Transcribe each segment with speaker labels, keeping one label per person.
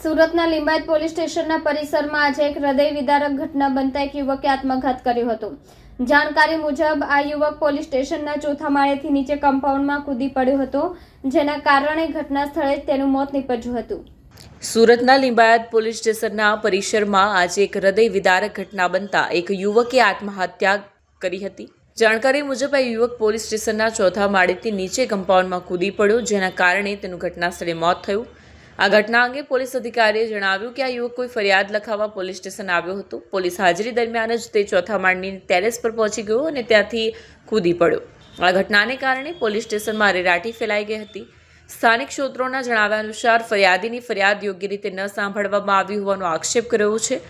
Speaker 1: સુરતના લિંબાયત પોલીસ સ્ટેશનના પરિસરમાં આજે એક હૃદય વિદારક ઘટના બનતા એક યુવકે આત્મઘાત કર્યો હતો. જાણકારી મુજબ આ યુવક પોલીસ સ્ટેશનના ચોથા માળેથી નીચે કમ્પાઉન્ડમાં કૂદી પડ્યો હતો, જેના કારણે ઘટના સ્થળે જ તેનું મોત નીપજ્યું હતું.
Speaker 2: સુરતના લિંબાયત પોલીસ સ્ટેશનના પરિસરમાં આજે એક હૃદય વિદારક ઘટના બનતા એક યુવકે આત્મહત્યા કરી હતી. જાણકારી મુજબ આ યુવક પોલીસ સ્ટેશનના ચોથા માળેથી નીચે કમ્પાઉન્ડમાં કૂદી પડ્યો, જેના કારણે તેનું ઘટના સ્થળે મોત થયું. આ ઘટના અંગે પોલીસ અધિકારીએ જણાવ્યું કે આ યુવક કોઈ ફરિયાદ લખાવવા પોલીસ સ્ટેશન આવ્યો હતો. પોલીસ હાજરી દરમિયાન જ તે ચોથા માળની ટેરેસ પર પહોંચી ગયો અને ત્યાંથી કૂદી પડ્યો. આ ઘટનાને કારણે પોલીસ સ્ટેશનમાં રેરાટી ફેલાઈ ગઈ હતી. સ્થાનિક સૂત્રોના જણાવ્યા અનુસાર ફરિયાદીની ફરિયાદ યોગ્ય રીતે ન સાંભળવામાં આવી હોવાનો આક્ષેપ કર્યો છે.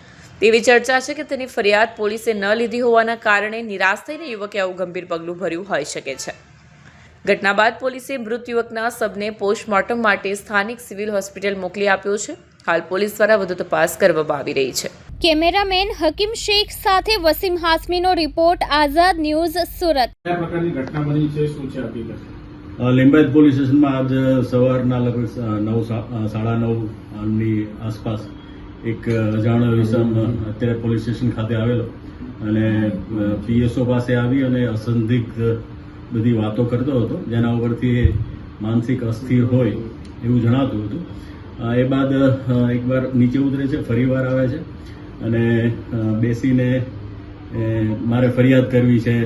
Speaker 2: તેવી ચર્ચા છે કે તેની ફરિયાદ પોલીસે ન લીધી હોવાના કારણે નિરાશ થઈને યુવકે આવું ગંભીર પગલું ભર્યું હોઈ શકે છે. ઘટના બાદ પોલીસે મૃત યુવકના શબને પોસ્ટમોર્ટમ માટે સ્થાનિક સિવિલ હોસ્પિટલ મોકલી આપ્યો છે. હાલ પોલીસ દ્વારા વધુ તપાસ કરવામાં આવી રહી છે.
Speaker 1: કેમેરામેન હકીમ શેખ સાથે વસીમ હાસમીનો રિપોર્ટ આઝાદ ન્યૂઝ સુરત.
Speaker 3: કયા પ્રકારની ઘટના બની છે? શું છે હકીકત
Speaker 4: લિંબાયત પોલીસ સ્ટેશનમાં આજ સવારના લગભગ નવ સાડા નવની આસપાસ એક અજાણ્યો વિસમ અત્યારે પોલીસ સ્ટેશન ખાતે આવેલો અને પીએસઓ પાસે આવી અને અસંદિગ્ધ બધી વાતો કરતો હતો. જેના ઉપરથી એ માનસિક અસ્થિર હોય એવું જણાતું હતું. એ બાદ એકવાર નીચે ઉતરે છે ફરીવાર આવે છે. અને બેસીને મારે ફરિયાદ કરવી છે.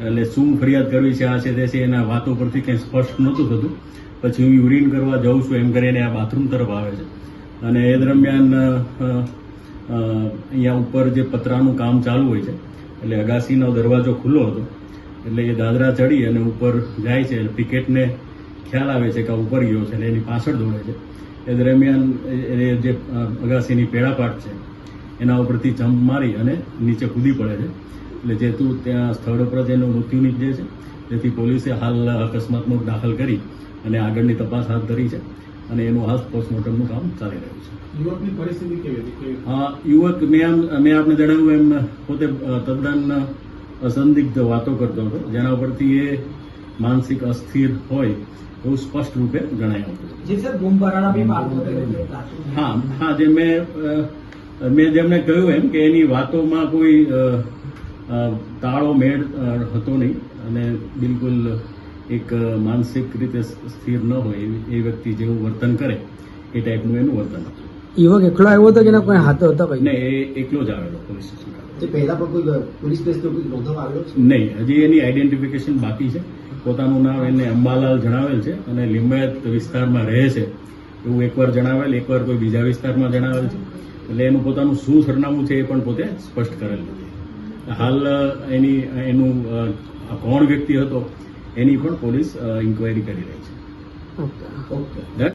Speaker 4: એટલે શું ફરિયાદ કરવી છે, આ છે, તે છે, એના વાતો પરથી કંઈ સ્પષ્ટ નહોતું થતું. પછી હું યુરિન કરવા જાઉં છું, એમ કરીને આ બાથરૂમ તરફ આવે છે. અને એ દરમિયાન અહીંયા ઉપર જે પતરાનું કામ ચાલુ હોય છે, એટલે અગાસીનો દરવાજો ખુલ્લો હતો. એટલે એ દાદરા ચડી અને ઉપર જાય છે એટલે પિકેટને ખ્યાલ આવે છે કે ઉપર ગયો છે અને એની પાછળ દોડે છે. એ દરમિયાન એ- જે અગાસીની પેડાપાટ છે એના ઉપરથી જમ્પ મારી અને નીચે કૂદી પડે છે. એટલે જેતું ત્યાં સ્થળ ઉપર જ એનું મૃત્યુ નીપજે છે. તેથી પોલીસે હાલ અકસ્માતનો દાખલ કરી અને આગળની તપાસ હાથ ધરી છે અને એનું હાલ પોસ્ટમોર્ટમનું કામ ચાલી રહ્યું છે.
Speaker 3: યુવકની પરિસ્થિતિ કેવી હતી?
Speaker 4: યુવક મેં આમ મેં આપને જણાવ્યું એમ પોતે તદ્દન અસંદિગ્ધ વાતો કરતો હતો. જેના ઉપરથી એ માનસિક અસ્થિર હોય એવું સ્પષ્ટ રૂપે જણાય
Speaker 5: હતું.
Speaker 4: હા હા જે મેં મેં જેમને કહ્યું એમ કે એની વાતોમાં કોઈ તાળો મેળ હતો નહીં અને બિલકુલ એક માનસિક રીતે સ્થિર ન હોય એ વ્યક્તિ જેવું વર્તન કરે એ ટાઈપનું એનું વર્તન હતું.
Speaker 5: યુવક એકલો આવ્યો હતો કે એના કોઈ હાથે હતો
Speaker 4: ને એ એકલો જ આવેલો પોલીસ સ્ટેશન.
Speaker 6: જે પહેલા પણ કોઈ પોલીસ સ્ટેશન કોઈ નોંધવામાં આવેલો? છે
Speaker 4: નહીં હજી એની આઈડેન્ટિફિકેશન બાકી છે. પોતાનું નામ એને અંબાલાલ જણાવેલ છે અને લિંબાયત વિસ્તારમાં રહે છે. એવું એકવાર જણાવેલ એકવાર કોઈ બીજા વિસ્તારમાં જણાવેલ છે. એટલે એનું પોતાનું શું સરનામું છે એ પણ પોતે સ્પષ્ટ કરેલ નથી. હાલ એની એનું કોણ વ્યક્તિ હતો એની પણ પોલીસ ઇન્ક્વાયરી કરી રહી છે.
Speaker 5: ઓકે.
Speaker 6: ઓકે.